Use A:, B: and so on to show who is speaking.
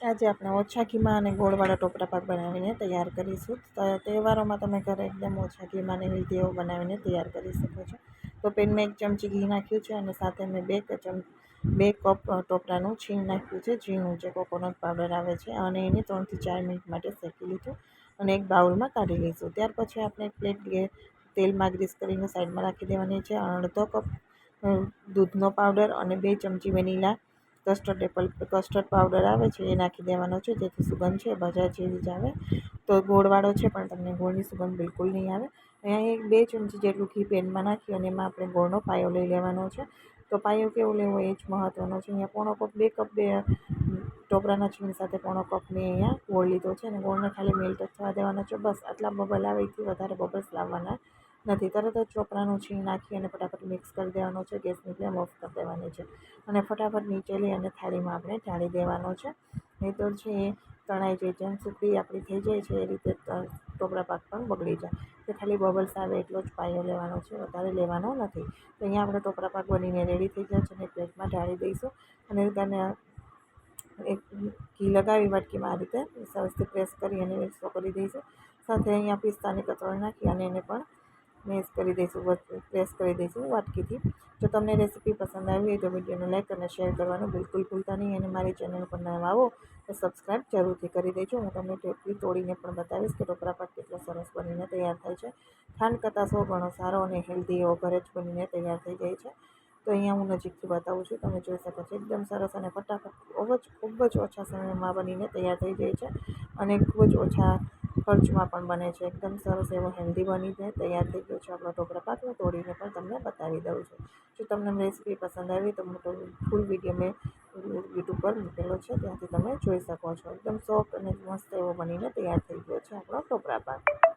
A: આજે આપણે ઓછા ઘીમાં અને ગોળવાળા ટોપરા પાક બનાવીને તૈયાર કરીશું. તહેવારોમાં તમે ઘરે એકદમ ઓછા ઘીમાં અને હેલ્ધી બનાવીને તૈયાર કરી શકો છો. તો પેનમાં એક ચમચી ઘી નાખ્યું છે અને સાથે મેં બે ચમ, બે કપ ટોપરાનું છીણ નાખ્યું છે. ઝીણું જે કોકોનટ પાવડર આવે છે. અને એને ત્રણથી ચાર મિનિટ માટે શેકી લીધું અને એક બાઉલમાં કાઢી લઈશું. ત્યાર પછી આપણે એક પ્લેટ તેલમાં ગ્રીસ કરીને સાઈડમાં રાખી દેવાની છે. અડધો કપ દૂધનો પાવડર અને બે ચમચી vanilla custard apple custard powder આવે છે, એ નાખી દેવાનો છે, જેથી સુગંધ છે બજાર જેવી જ આવે. તો ગોળવાળો છે, પણ તમને ગોળની સુગંધ બિલકુલ નહીં આવે. અહીંયા એક બે ચમચી જેટલું ઘી પેનમાં નાખી અને એમાં આપણે ગોળનો પાયો લઈ લેવાનો છે. તો પાયો કેવો લેવો એ જ મહત્ત્વનો છે. અહીંયા પોણો કપ, બે કપ, બે ટોપરાના છીણ સાથે પોણો કપ મેં અહીંયા ગોળ લીધો છે અને ગોળને ખાલી મેલ્ટ થવા દેવાનો છે. બસ આટલા બબલ આવે એથી વધારે બબલ્સ લાવવાના નથી. તરત જ ચોપરાનું છીણ નાખી અને ફટાફટ મિક્સ કરી દેવાનો છે. ગેસની ફ્લેમ ઓફ કરી દેવાની છે. અને ફટાફટ નીચે લઈ અને થાળીમાં આપણે ઢાળી દેવાનો છે. નહીં તો છે એ તણાઈ જાય. જેમ સુકડી આપણી થઈ જાય છે, એ રીતે ટોપરા પાક પણ બગડી જાય. તો ખાલી બબલ્સ આવે એટલો જ પાયો લેવાનો છે. વધારે લેવાનો નથી. તો અહીંયા આપણે ટોપરા પાક બનીને રેડી થઈ ગયા છે અને પ્લેટમાં ઢાળી દઈશું. અને તેને એક ઘી લગાવી વાટકીમાં આ રીતે સરસથી પ્રેસ કરી અને મિક્સ કરી દઈશું. સાથે અહીંયા પિસ્તાની કતરણ નાખી અને એને પણ મેશ કરી દઈશું પ્રેસ કરી દઈશું, વાટકીથી. જો તમને રેસીપી પસંદ આવી હોય તો વિડીયોને લાઈક અને શેર કરવાનું બિલકુલ ભૂલતા નહીં અને મારી ચેનલ પર નવા આવો તો સબસ્ક્રાઈબ જરૂરથી કરી દેજો. હું તમને ટેપલી તોડીને પણ બતાવીશ કે ટોપરા પાક કેટલો સરસ બનીને તૈયાર થાય છે. ખાંડ કરતાં ઘણો સારો અને હેલ્ધી એવો ઘરે જ બનીને તૈયાર થઈ જાય છે. તો અહીંયા હું નજીકથી બતાવું છું, તમે જોઈ શકો છો, એકદમ સરસ અને ફટાફટ ખૂબ જ ખૂબ જ ઓછા સમયમાં બનીને તૈયાર થઈ જાય છે અને ખૂબ જ ઓછા ખર્ચમાં પણ બને છે. એકદમ સરસ એવો હેલ્ધી બનીને તૈયાર થઈ ગયો છે આપણો ઢોકળા પાક તોડીને પણ તમને બતાવી દઉં છું. જો તમને રેસીપી પસંદ આવી તો મોટો ફૂલ વીડિયો મેં યુટ્યુબ પર મૂકેલો છે, ત્યાંથી તમે જોઈ શકો છો. એકદમ સોફ્ટ અને મસ્ત એવો બનીને તૈયાર થઈ ગયો છે આપણો ઢોકળા પાક.